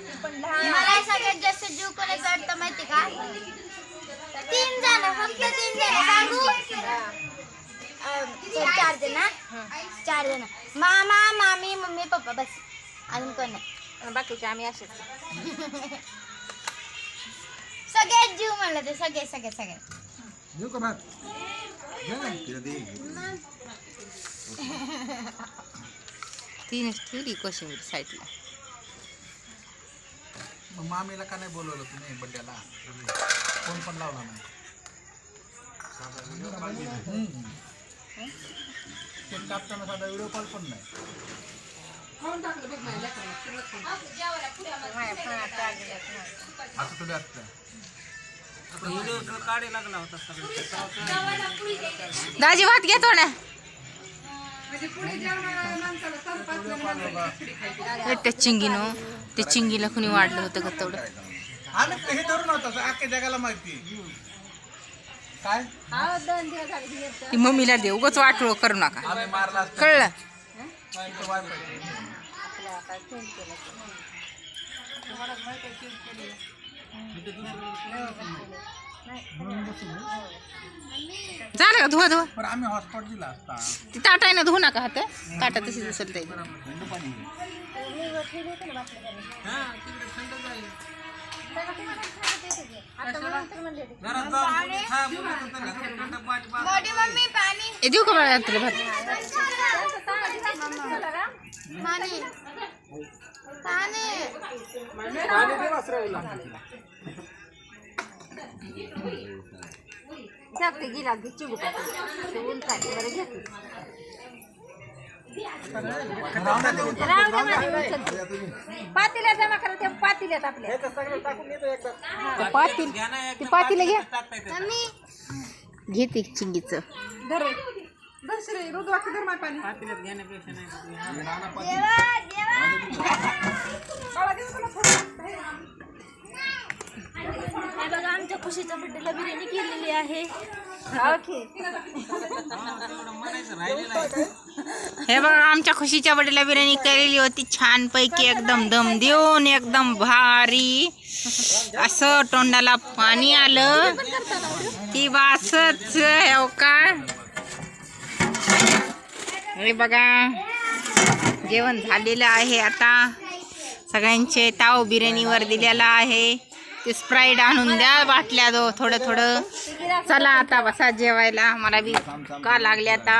मला सगळ्यात जास्त जीव कोणाचा वाटतं माहिती का? तीन जण फक्त तीन जण. सांगू? अं, चार जण हा? चार जण. मामा मामी मम्मी पप्पा बस. अजून कोण नाही? बाकीचे आम्ही असेच. सगळ्यात जीव म्हणलं ते सगळे सगळे सगळे देऊ का भात? घे ना. तिला दे. तीनच ठेवली कोशिंबीर साईडला. मग मामीला का नाही बोलवलं तुम्ही बड्डेला? फोन पण लावला नाही. हम्म. केक कापताना साधा व्हिडिओ कॉल पण नाही. असं तुला असतं दाजी भात घेतो ना त्या चिंगीनं त्या चिंगीला कुणी वाढलं होतं का तेवढं? आम्ही हे धरून होतो अख्ख्या जगाला माहिती. काय? ती मम्मीला दे उगाच वाटोळ करू नका. मारला. कळलं? wifi. झालं का? धुवा धुवा. पण आम्ही हॉटस्पॉट दिला असता. ती ताटायनं धुवू नका हात ताटा तशी दिसेल ते मम्मी पाणी ए देऊ का मला तुला भात? पाणी. पाणी. पातीला जमा करा ते पातील्यात आपल्या. पातील. ते पातीला घ्या मम्मी. घेते चिंगीचं. देवा देवा. हे बड्डेला बिर्याणी केलेली आहे. हे बघा आमच्या खुशीच्या बड्डेला बिर्याणी केलेली होती. छान पैकी एकदम दम देऊन एकदम भारी. असं तोंडाला पाणी आलं. ती वासच हो का? हे बघा जेवण झालेलं आहे आता. सगळ्यांचे ताव बिर्याणीवर दिलेला आहे. ते स्प्राईट आणून द्या बाटल्या दो थोडं थोडं. चला आता बसा जेवायला. मला बी का लागले आता.